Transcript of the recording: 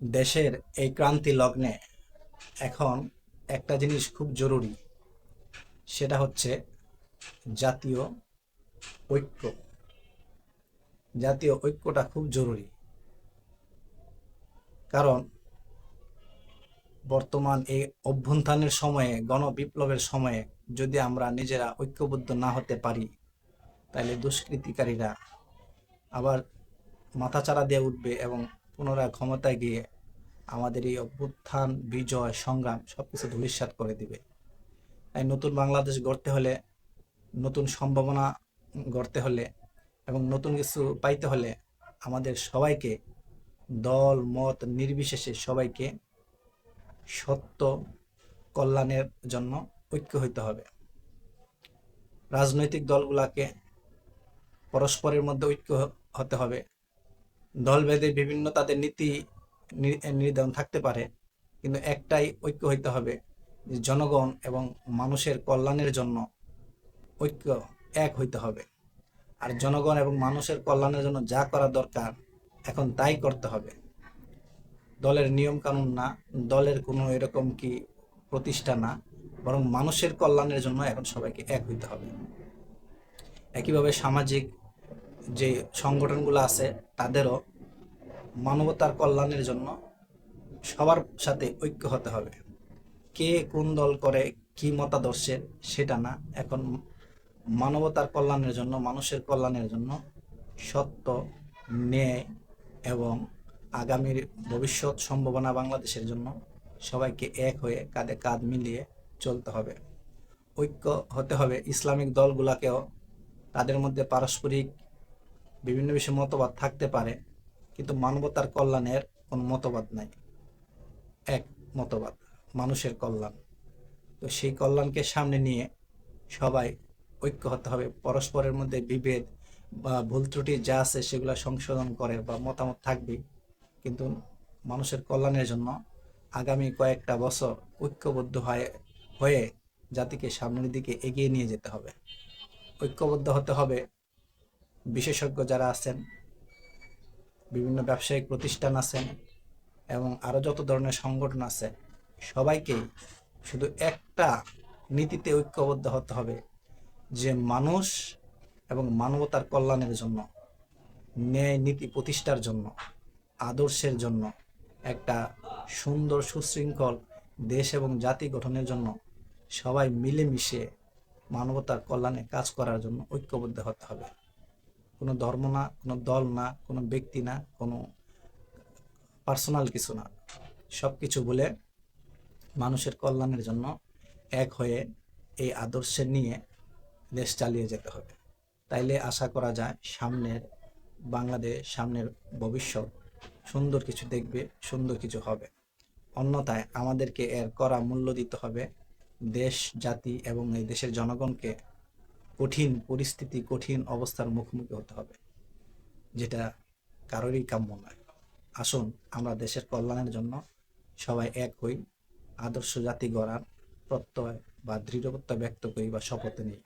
দেশের এই ক্রান্তি লগ্নে এখন একটা জিনিস খুব জরুরি, সেটা হচ্ছে জাতীয় ঐক্য। জাতীয় ঐক্যটা খুব জরুরি। কারণ বর্তমান এই অভ্যুত্থানের সময়ে, গণবিপ্লবের সময়ে যদি আমরা নিজেরা ঐক্যবদ্ধ না হতে পারি তাহলে দুষ্কৃতিকারীরা আবার মাথাচাড়া দিয়ে উঠবে এবং পুনরায় ক্ষমতায় গিয়ে আমাদের এই অভ্যুত্থান, বিজয়, সংগ্রাম সব কিছু ধূলিসাৎ করে দিবে। তাই নতুন বাংলাদেশ গড়তে হলে, নতুন সম্ভাবনা গড়তে হলে এবং নতুন কিছু পাইতে হলে আমাদের সবাইকে দল, মত নির্বিশেষে সবাইকে সত্য কল্যাণের জন্য ঐক্য হইতে হবে। রাজনৈতিক দলগুলাকে পরস্পরের মধ্যে ঐক্য হতে হবে। দলভেদে বিভিন্ন তাদের নীতি নির্ধারণ থাকতে পারে, কিন্তু একটাই ঐক্য হইতে হবে জনগণ এবং মানুষের কল্যাণের জন্য ঐক্য এক হইতে হবে। আর জনগণ এবং মানুষের কল্যাণের জন্য যা করা দরকার, এখন তাই করতে হবে। দলের নিয়ম কানুন না, দলের কোনো এরকম কি প্রতিষ্ঠা না, বরং মানুষের কল্যাণের জন্য এখন সবাইকে এক হইতে হবে। একইভাবে সামাজিক যে সংগঠনগুলো আছে, তাদেরও মানবতার কল্যাণের জন্য সবার সাথে ঐক্য হতে হবে। কে কোন দল করে, কি মতাদর্শের, সেটা না। এখন মানবতার কল্যাণের জন্য, মানুষের কল্যাণের জন্য সত্য, ন্যায় এবং আগামীর ভবিষ্যৎ সম্ভাবনা বাংলাদেশের জন্য সবাইকে এক হয়ে কাঁধে কাঁধ মিলিয়ে চলতে হবে। ঐক্য হতে হবে। ইসলামিক দলগুলাকেও তাদের মধ্যে পারস্পরিক বিভিন্ন বিষয়ে মতবাদ থাকতে পারে, কিন্তু মানবতার কল্যাণের কোনো মতবাদ নাই। এক মতবাদ, মানুষের কল্যাণ। তো সেই কল্যাণকে সামনে নিয়ে সবাই ঐক্য হতে হবে। পরস্পরের মধ্যে বিভেদ বা ভুল ত্রুটি যা আছে সেগুলো সংশোধন করে বা মতামত থাকবে। কিন্তু মানুষের কল্যাণের জন্য আগামী কয়েকটা বছর ঐক্যবদ্ধ হয়ে হয়ে জাতিকে সামনের দিকে এগিয়ে নিয়ে যেতে হবে। ঐক্যবদ্ধ হতে হবে বিশেষজ্ঞ যারা আছেন, বিভিন্ন ব্যবসায়িক প্রতিষ্ঠান আছেন এবং আরও যত ধরনের সংগঠন আছে সবাইকেই শুধু একটা নীতিতে ঐক্যবদ্ধ হতে হবে যে মানুষ এবং মানবতার কল্যাণের জন্য, ন্যায় নীতি প্রতিষ্ঠার জন্য, আদর্শের জন্য, একটা সুন্দর সুশৃঙ্খল দেশ এবং জাতি গঠনের জন্য সবাই মিলেমিশে মানবতার কল্যাণে কাজ করার জন্য ঐক্যবদ্ধ হতে হবে। কোনো ধর্ম না, কোনো দল না, কোনো ব্যক্তি না, কোনো পার্সোনাল কিছু না। সব কিছু বলে মানুষের কল্যাণের জন্য এক হয়ে এই আদর্শে নিয়ে দেশ চালিয়ে যেতে হবে। তাইলে আশা করা যায় সামনের বাংলাদেশ, সামনের ভবিষ্যৎ সুন্দর কিছু দেখবে, সুন্দর কিছু হবে। অন্যথায় আমাদেরকে এর করা মূল্য দিতে হবে দেশ, জাতি এবং এই দেশের জনগণকে কঠিন পরিস্থিতি, কঠিন অবস্থার মুখোমুখি হতে হবে, যেটা কারোরই কাম্য নয়। আসুন, আমরা দেশের কল্যাণের জন্য সবাই এক হই, আদর্শ জাতি গড়ার প্রত্যয় বা দৃঢ়তা ব্যক্ত করি বা শপথ নিই।